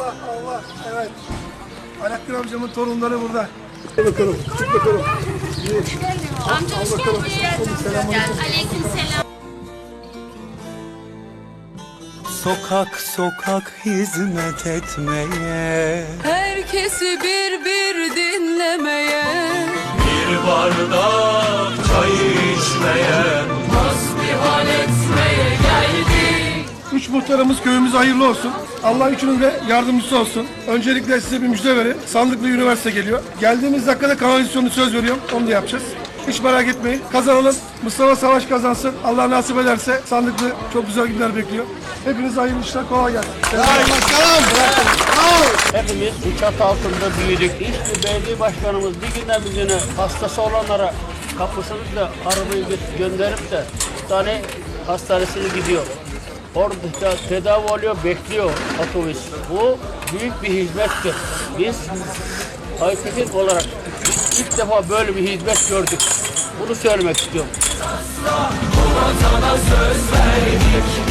Allah Allah. Evet. Alaaddin amcamın torunları burada. Çık bakalım. Çık bakalım. Amca hoş geldin. Selamünaleyküm. Aleyküm selam. Sokak sokak hizmet etmeye Herkesi bir bir dinlemeye Bir bardak muhtarımız köyümüze hayırlı olsun. Allah üçünün de yardımcısı olsun. Öncelikle size bir müjde vereyim. Sandıklı üniversite geliyor. Geldiğimiz dakikada kanalizasyonu söz veriyorum. Onu da yapacağız. Hiç merak etmeyin. Kazanalım. Mustafa Savaş kazansın. Allah nasip ederse sandıklı çok güzel günler bekliyor. Hepinize hayırlı işler. Kolay gelsin. Hepimiz bu çatı altında büyüdük. Hiçbir belediye başkanımız bir günden bir güne hastası olanlara kapısını da arabayı gö- gönderip de hastane hastanesine gidiyor. Orada da tedavi oluyor, bekliyor otobüs. Bu büyük bir hizmettir. Biz Aytekin olarak ilk defa böyle bir hizmet gördük. Bunu söylemek istiyorum. Sana söz verdik